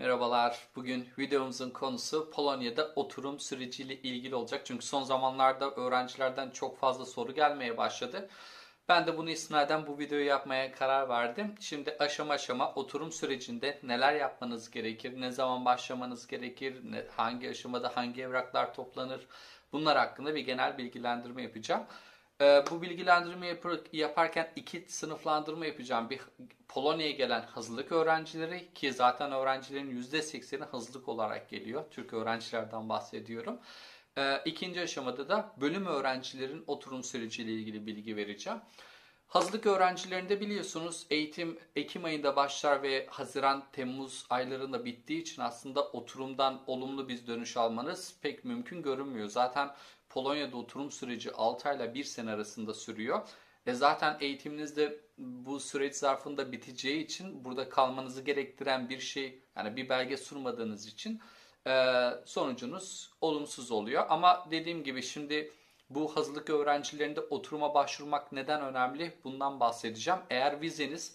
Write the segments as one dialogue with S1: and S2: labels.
S1: Merhabalar. Bugün videomuzun konusu Polonya'da oturum süreciyle ilgili olacak. Çünkü son zamanlarda öğrencilerden çok fazla soru gelmeye başladı. Ben de bunu istinaden bu videoyu yapmaya karar verdim. Şimdi aşama aşama oturum sürecinde neler yapmanız gerekir, ne zaman başlamanız gerekir, hangi aşamada hangi evraklar toplanır, bunlar hakkında bir genel bilgilendirme yapacağım. Ee, bu bilgilendirme yapar- yaparken iki sınıflandırma yapacağım. Bir Polonya'ya gelen hazırlık öğrencileri ki zaten öğrencilerin %80'i hazırlık olarak geliyor. Türk öğrencilerden bahsediyorum. Ee, ikinci aşamada da bölüm öğrencilerin oturum süreciyle ilgili bilgi vereceğim. Hazırlık öğrencilerinde biliyorsunuz eğitim Ekim ayında başlar ve Haziran Temmuz aylarında bittiği için aslında oturumdan olumlu bir dönüş almanız pek mümkün görünmüyor. Zaten Polonya'da oturum süreci 6 ayla 1 sene arasında sürüyor. E zaten eğitiminiz de bu süreç zarfında biteceği için burada kalmanızı gerektiren bir şey yani bir belge sunmadığınız için e, sonucunuz olumsuz oluyor. Ama dediğim gibi şimdi bu hazırlık öğrencilerinde oturuma başvurmak neden önemli? Bundan bahsedeceğim. Eğer vizeniz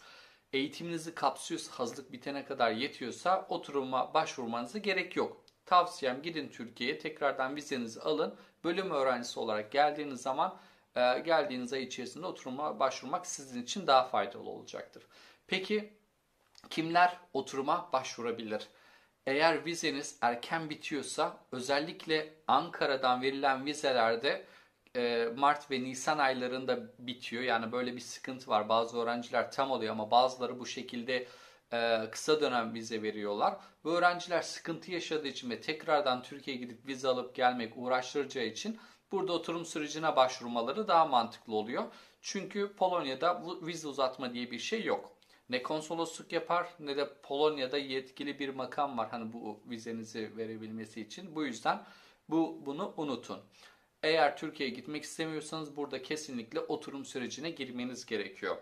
S1: eğitiminizi kapsıyorsa, hazırlık bitene kadar yetiyorsa oturuma başvurmanıza gerek yok. Tavsiyem gidin Türkiye'ye tekrardan vizenizi alın. Bölüm öğrencisi olarak geldiğiniz zaman e, geldiğiniz ay içerisinde oturuma başvurmak sizin için daha faydalı olacaktır. Peki kimler oturuma başvurabilir? Eğer vizeniz erken bitiyorsa özellikle Ankara'dan verilen vizelerde e, Mart ve Nisan aylarında bitiyor. Yani böyle bir sıkıntı var. Bazı öğrenciler tam oluyor ama bazıları bu şekilde e, kısa dönem vize veriyorlar. Bu öğrenciler sıkıntı yaşadığı için ve tekrardan Türkiye'ye gidip vize alıp gelmek uğraştıracağı için burada oturum sürecine başvurmaları daha mantıklı oluyor. Çünkü Polonya'da vize uzatma diye bir şey yok. Ne konsolosluk yapar ne de Polonya'da yetkili bir makam var hani bu vizenizi verebilmesi için. Bu yüzden bu bunu unutun. Eğer Türkiye'ye gitmek istemiyorsanız burada kesinlikle oturum sürecine girmeniz gerekiyor.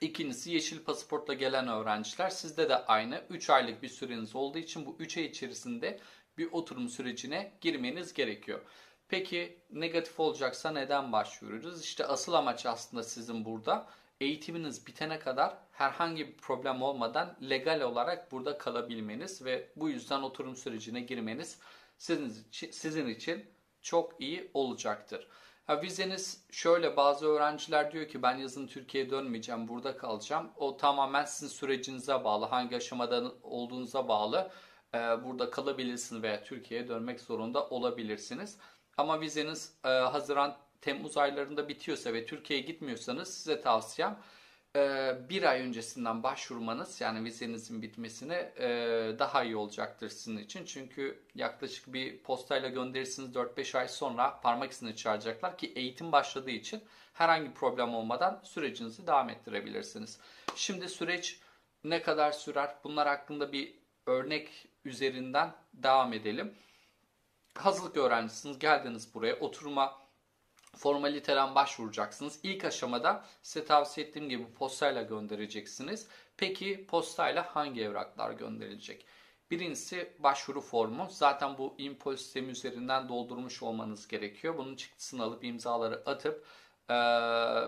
S1: İkincisi yeşil pasaportla gelen öğrenciler sizde de aynı 3 aylık bir süreniz olduğu için bu 3 ay içerisinde bir oturum sürecine girmeniz gerekiyor. Peki negatif olacaksa neden başvuruyoruz? İşte asıl amaç aslında sizin burada eğitiminiz bitene kadar herhangi bir problem olmadan legal olarak burada kalabilmeniz ve bu yüzden oturum sürecine girmeniz sizin için, sizin için çok iyi olacaktır. Ha, vizeniz şöyle bazı öğrenciler diyor ki ben yazın Türkiye'ye dönmeyeceğim burada kalacağım. O tamamen sizin sürecinize bağlı hangi aşamada olduğunuza bağlı Ee, burada kalabilirsiniz veya Türkiye'ye dönmek zorunda olabilirsiniz. Ama vizeniz e, Haziran Temmuz aylarında bitiyorsa ve Türkiye'ye gitmiyorsanız size tavsiyem e, bir ay öncesinden başvurmanız yani vizenizin bitmesine e, daha iyi olacaktır sizin için. Çünkü yaklaşık bir postayla gönderirsiniz 4-5 ay sonra parmak izini çağıracaklar ki eğitim başladığı için herhangi problem olmadan sürecinizi devam ettirebilirsiniz. Şimdi süreç ne kadar sürer? Bunlar hakkında bir örnek üzerinden devam edelim. Hazırlık öğrencisiniz, geldiniz buraya oturuma formaliteden başvuracaksınız. İlk aşamada size tavsiye ettiğim gibi postayla göndereceksiniz. Peki postayla hangi evraklar gönderilecek? Birincisi başvuru formu. Zaten bu impol sistemi üzerinden doldurmuş olmanız gerekiyor. Bunun çıktısını alıp imzaları atıp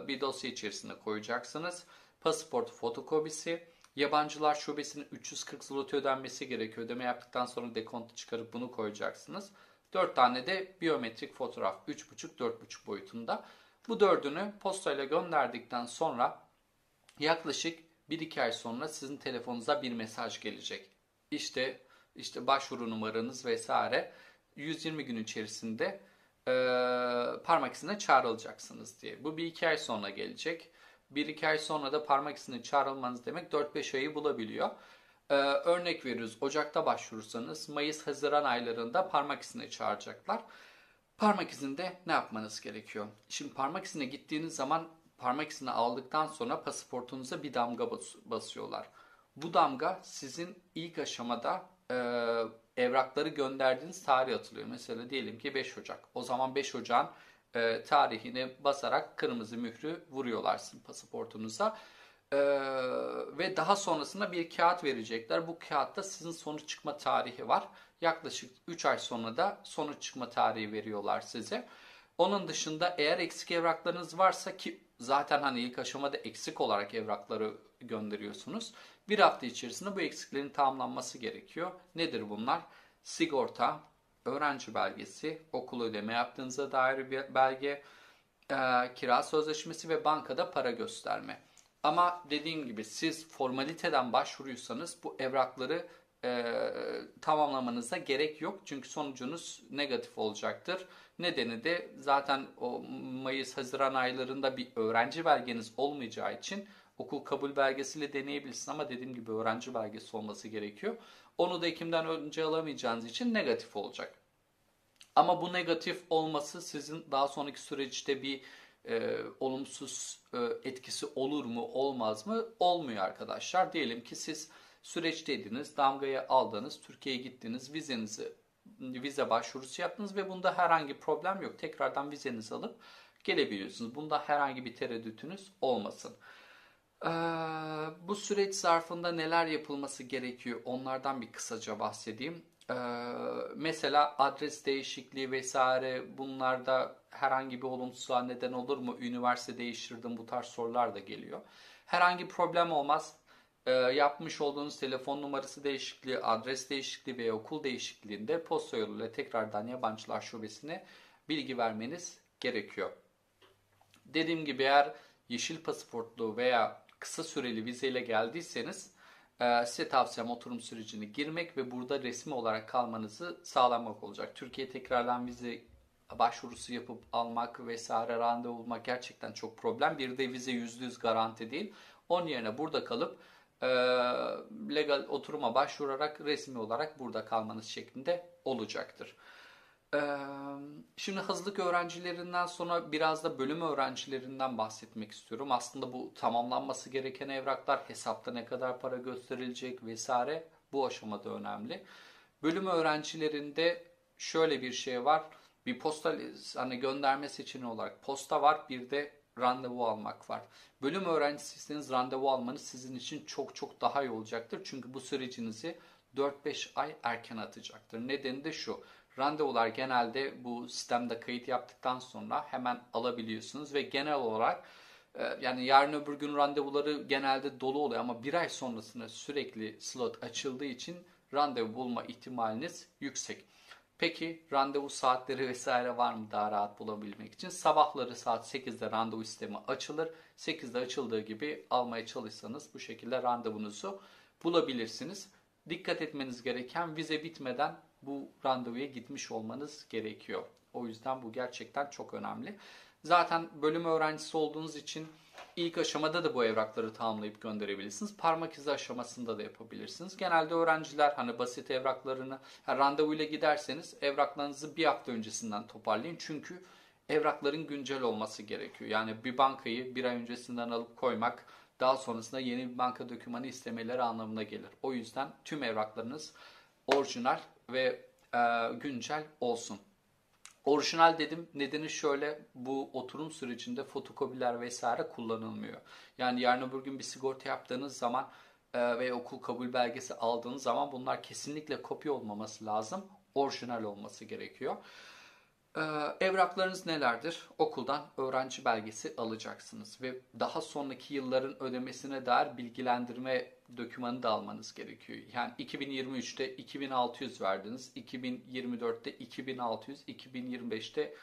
S1: bir dosya içerisine koyacaksınız. Pasaport fotokopisi, yabancılar şubesinin 340 zloty ödenmesi gerekiyor. Ödeme yaptıktan sonra dekontu çıkarıp bunu koyacaksınız. 4 tane de biyometrik fotoğraf 3,5-4,5 boyutunda. Bu dördünü postayla gönderdikten sonra yaklaşık 1-2 ay sonra sizin telefonunuza bir mesaj gelecek. İşte işte başvuru numaranız vesaire 120 gün içerisinde e, parmak izine çağrılacaksınız diye. Bu bir iki ay sonra gelecek. Bir iki ay sonra da parmak izine çağrılmanız demek 4-5 ayı bulabiliyor. Ee, örnek veriyoruz. Ocak'ta başvurursanız Mayıs-Haziran aylarında parmak izine çağıracaklar. Parmak izinde ne yapmanız gerekiyor? Şimdi parmak izine gittiğiniz zaman parmak izini aldıktan sonra pasaportunuza bir damga bas- basıyorlar. Bu damga sizin ilk aşamada e, evrakları gönderdiğiniz tarih atılıyor. Mesela diyelim ki 5 Ocak. O zaman 5 Ocak'ın e, tarihini basarak kırmızı mührü vuruyorlar sizin pasaportunuza. Ee, ve daha sonrasında bir kağıt verecekler. Bu kağıtta sizin sonuç çıkma tarihi var. Yaklaşık 3 ay sonra da sonuç çıkma tarihi veriyorlar size. Onun dışında eğer eksik evraklarınız varsa ki zaten hani ilk aşamada eksik olarak evrakları gönderiyorsunuz. Bir hafta içerisinde bu eksiklerin tamamlanması gerekiyor. Nedir bunlar? Sigorta, öğrenci belgesi, okul ödeme yaptığınıza dair bir belge, e, kira sözleşmesi ve bankada para gösterme. Ama dediğim gibi siz formaliteden başvuruysanız bu evrakları e, tamamlamanıza gerek yok. Çünkü sonucunuz negatif olacaktır. Nedeni de zaten o Mayıs-Haziran aylarında bir öğrenci belgeniz olmayacağı için okul kabul belgesiyle deneyebilirsin ama dediğim gibi öğrenci belgesi olması gerekiyor. Onu da Ekim'den önce alamayacağınız için negatif olacak. Ama bu negatif olması sizin daha sonraki süreçte bir e, olumsuz e, etkisi olur mu olmaz mı? Olmuyor arkadaşlar. Diyelim ki siz süreçteydiniz, damgayı aldınız, Türkiye'ye gittiniz, vizenizi vize başvurusu yaptınız ve bunda herhangi problem yok. Tekrardan vizenizi alıp gelebiliyorsunuz. Bunda herhangi bir tereddütünüz olmasın. Ee, bu süreç zarfında neler yapılması gerekiyor? Onlardan bir kısaca bahsedeyim. Ee, mesela adres değişikliği vesaire bunlarda herhangi bir olumsuzluğa neden olur mu? Üniversite değiştirdim bu tarz sorular da geliyor. Herhangi problem olmaz. Ee, yapmış olduğunuz telefon numarası değişikliği, adres değişikliği veya okul değişikliğinde posta yoluyla tekrardan yabancılar şubesine bilgi vermeniz gerekiyor. Dediğim gibi eğer yeşil pasaportlu veya kısa süreli vizeyle geldiyseniz e, size tavsiyem oturum sürecini girmek ve burada resmi olarak kalmanızı sağlamak olacak. Türkiye tekrardan vize başvurusu yapıp almak vesaire randevu bulmak gerçekten çok problem. Bir de vize %100 garanti değil. Onun yerine burada kalıp e, legal oturuma başvurarak resmi olarak burada kalmanız şeklinde olacaktır. Şimdi hazırlık öğrencilerinden sonra biraz da bölüm öğrencilerinden bahsetmek istiyorum. Aslında bu tamamlanması gereken evraklar, hesapta ne kadar para gösterilecek vesaire bu aşamada önemli. Bölüm öğrencilerinde şöyle bir şey var. Bir posta hani gönderme seçeneği olarak posta var, bir de randevu almak var. Bölüm öğrencisiyseniz randevu almanız sizin için çok çok daha iyi olacaktır. Çünkü bu sürecinizi 4-5 ay erken atacaktır. Nedeni de şu. Randevular genelde bu sistemde kayıt yaptıktan sonra hemen alabiliyorsunuz ve genel olarak e, yani yarın öbür gün randevuları genelde dolu oluyor ama bir ay sonrasında sürekli slot açıldığı için randevu bulma ihtimaliniz yüksek. Peki randevu saatleri vesaire var mı daha rahat bulabilmek için? Sabahları saat 8'de randevu sistemi açılır. 8'de açıldığı gibi almaya çalışsanız bu şekilde randevunuzu bulabilirsiniz. Dikkat etmeniz gereken vize bitmeden bu randevuya gitmiş olmanız gerekiyor. O yüzden bu gerçekten çok önemli. Zaten bölüm öğrencisi olduğunuz için ilk aşamada da bu evrakları tamamlayıp gönderebilirsiniz. Parmak izi aşamasında da yapabilirsiniz. Genelde öğrenciler hani basit evraklarını yani randevuyla giderseniz evraklarınızı bir hafta öncesinden toparlayın. Çünkü evrakların güncel olması gerekiyor. Yani bir bankayı bir ay öncesinden alıp koymak daha sonrasında yeni bir banka dokümanı istemeleri anlamına gelir. O yüzden tüm evraklarınız orijinal ve e, güncel olsun. Orijinal dedim nedeni şöyle bu oturum sürecinde fotokopiler vesaire kullanılmıyor. Yani yarın öbür gün bir sigorta yaptığınız zaman e, ve okul kabul belgesi aldığınız zaman bunlar kesinlikle kopya olmaması lazım. Orijinal olması gerekiyor. Ee, evraklarınız nelerdir? Okuldan öğrenci belgesi alacaksınız ve daha sonraki yılların ödemesine dair bilgilendirme dokümanı da almanız gerekiyor. Yani 2023'te 2600 verdiniz, 2024'te 2600, 2025'te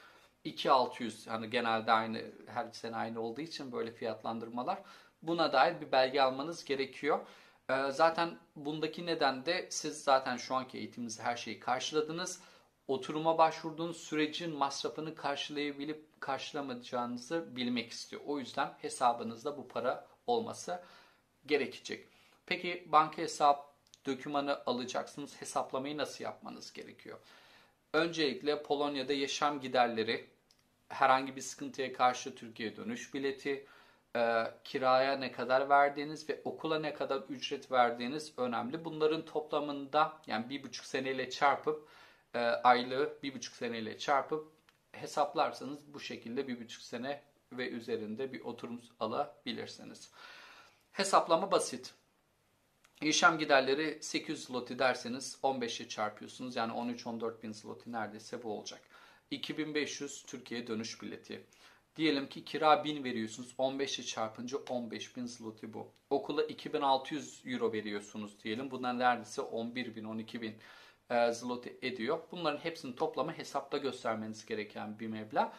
S1: 2600. Hani genelde aynı her sene aynı olduğu için böyle fiyatlandırmalar. Buna dair bir belge almanız gerekiyor. Ee, zaten bundaki neden de siz zaten şu anki eğitiminizi her şeyi karşıladınız oturuma başvurduğunuz sürecin masrafını karşılayabilip karşılamayacağınızı bilmek istiyor. O yüzden hesabınızda bu para olması gerekecek. Peki banka hesap dokümanı alacaksınız. Hesaplamayı nasıl yapmanız gerekiyor? Öncelikle Polonya'da yaşam giderleri, herhangi bir sıkıntıya karşı Türkiye dönüş bileti, e, kiraya ne kadar verdiğiniz ve okula ne kadar ücret verdiğiniz önemli. Bunların toplamında yani bir buçuk seneyle çarpıp e, aylığı bir buçuk seneyle çarpıp hesaplarsanız bu şekilde bir buçuk sene ve üzerinde bir oturum alabilirsiniz. Hesaplama basit. İşlem giderleri 800 zloty derseniz 15'e çarpıyorsunuz. Yani 13-14 bin zloty neredeyse bu olacak. 2500 Türkiye dönüş bileti. Diyelim ki kira 1000 veriyorsunuz. 15'i çarpınca 15.000 zloty bu. Okula 2600 euro veriyorsunuz diyelim. Bunlar neredeyse 11.000, 12.000 e, ediyor. Bunların hepsini toplamı hesapta göstermeniz gereken bir meblağ.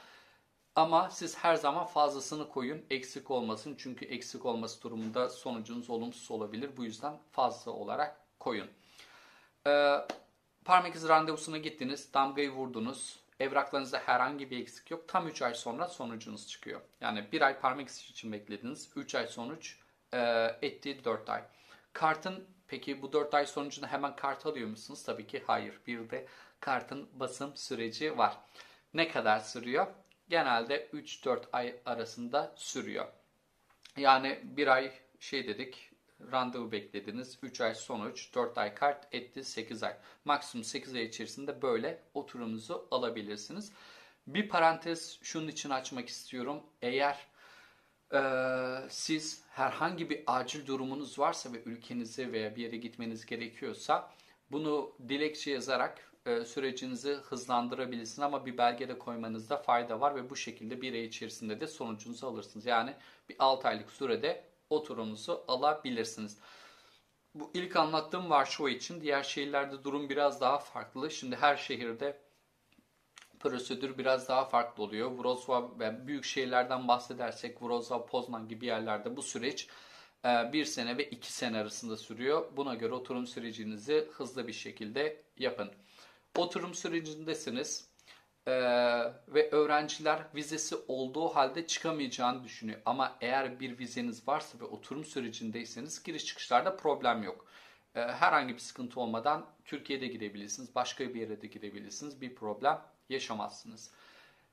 S1: Ama siz her zaman fazlasını koyun. Eksik olmasın. Çünkü eksik olması durumunda sonucunuz olumsuz olabilir. Bu yüzden fazla olarak koyun. Ee, parmak izi randevusuna gittiniz. Damgayı vurdunuz. Evraklarınızda herhangi bir eksik yok. Tam 3 ay sonra sonucunuz çıkıyor. Yani 1 ay parmak izi için beklediniz. 3 ay sonuç e, etti 4 ay. Kartın peki bu 4 ay sonucunda hemen kart alıyor musunuz? Tabii ki hayır. Bir de kartın basım süreci var. Ne kadar sürüyor? Genelde 3-4 ay arasında sürüyor. Yani bir ay şey dedik randevu beklediniz. 3 ay sonuç, 4 ay kart etti 8 ay. Maksimum 8 ay içerisinde böyle oturumunuzu alabilirsiniz. Bir parantez şunun için açmak istiyorum. Eğer e, siz herhangi bir acil durumunuz varsa ve ülkenize veya bir yere gitmeniz gerekiyorsa bunu dilekçe yazarak e, sürecinizi hızlandırabilirsiniz ama bir belgede koymanızda fayda var ve bu şekilde bir ay içerisinde de sonucunuzu alırsınız. Yani bir 6 aylık sürede oturumunuzu alabilirsiniz. Bu ilk anlattığım Varşova için. Diğer şehirlerde durum biraz daha farklı. Şimdi her şehirde prosedür biraz daha farklı oluyor. Wrocław ve büyük şehirlerden bahsedersek Wrocław, Poznan gibi yerlerde bu süreç e, bir sene ve iki sene arasında sürüyor. Buna göre oturum sürecinizi hızlı bir şekilde yapın. Oturum sürecindesiniz ee, ve öğrenciler vizesi olduğu halde çıkamayacağını düşünüyor. Ama eğer bir vizeniz varsa ve oturum sürecindeyseniz giriş çıkışlarda problem yok. Ee, herhangi bir sıkıntı olmadan Türkiye'de gidebilirsiniz, başka bir yere de gidebilirsiniz. Bir problem yaşamazsınız.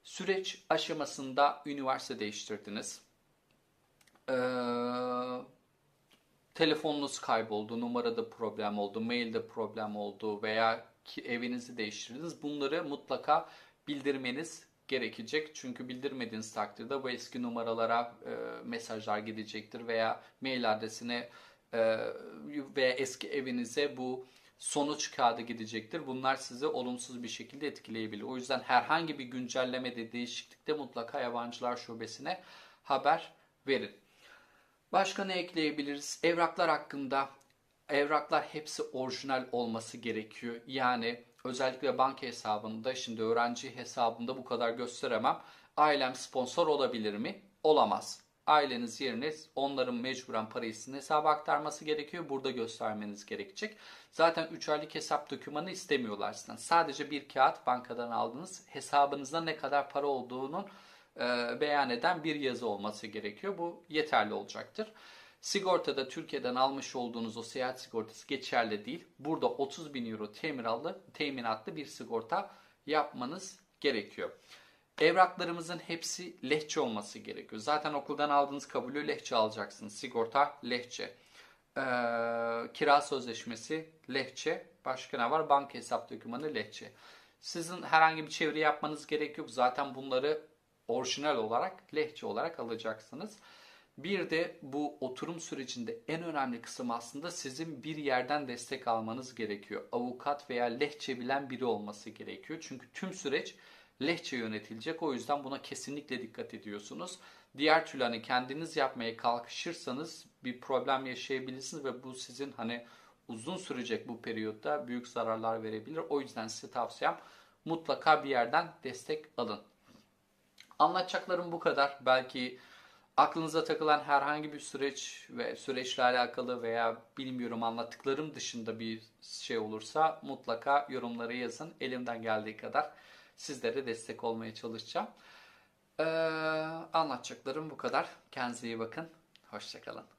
S1: Süreç aşamasında üniversite değiştirdiniz. Ee, telefonunuz kayboldu, numarada problem oldu, mailde problem oldu veya ki evinizi değiştirdiniz. Bunları mutlaka bildirmeniz gerekecek. Çünkü bildirmediğiniz takdirde bu eski numaralara e, mesajlar gidecektir veya mail adresine e, veya eski evinize bu sonuç kağıdı gidecektir. Bunlar sizi olumsuz bir şekilde etkileyebilir. O yüzden herhangi bir güncellemede, değişiklikte mutlaka yabancılar şubesine haber verin. Başka ne ekleyebiliriz? Evraklar hakkında evraklar hepsi orijinal olması gerekiyor. Yani özellikle banka hesabında şimdi öğrenci hesabında bu kadar gösteremem. Ailem sponsor olabilir mi? Olamaz. Aileniz yerine onların mecburen parayı sizin hesaba aktarması gerekiyor. Burada göstermeniz gerekecek. Zaten 3 aylık hesap dokümanı istemiyorlar sizden. Sadece bir kağıt bankadan aldınız. Hesabınızda ne kadar para olduğunun e, beyan eden bir yazı olması gerekiyor. Bu yeterli olacaktır. Sigortada Türkiye'den almış olduğunuz o seyahat sigortası geçerli değil. Burada 30 bin euro teminatlı, teminatlı bir sigorta yapmanız gerekiyor. Evraklarımızın hepsi lehçe olması gerekiyor. Zaten okuldan aldığınız kabulü lehçe alacaksınız. Sigorta lehçe. Ee, kira sözleşmesi lehçe. Başka ne var? Banka hesap dokümanı lehçe. Sizin herhangi bir çeviri yapmanız gerek yok. Zaten bunları orijinal olarak lehçe olarak alacaksınız. Bir de bu oturum sürecinde en önemli kısım aslında sizin bir yerden destek almanız gerekiyor. Avukat veya lehçe bilen biri olması gerekiyor. Çünkü tüm süreç lehçe yönetilecek. O yüzden buna kesinlikle dikkat ediyorsunuz. Diğer türlü hani kendiniz yapmaya kalkışırsanız bir problem yaşayabilirsiniz ve bu sizin hani uzun sürecek bu periyotta büyük zararlar verebilir. O yüzden size tavsiyem mutlaka bir yerden destek alın. Anlatacaklarım bu kadar. Belki aklınıza takılan herhangi bir süreç ve süreçle alakalı veya bilmiyorum anlattıklarım dışında bir şey olursa mutlaka yorumlara yazın. Elimden geldiği kadar sizlere destek olmaya çalışacağım. Ee, anlatacaklarım bu kadar. Kendinize iyi bakın. Hoşçakalın.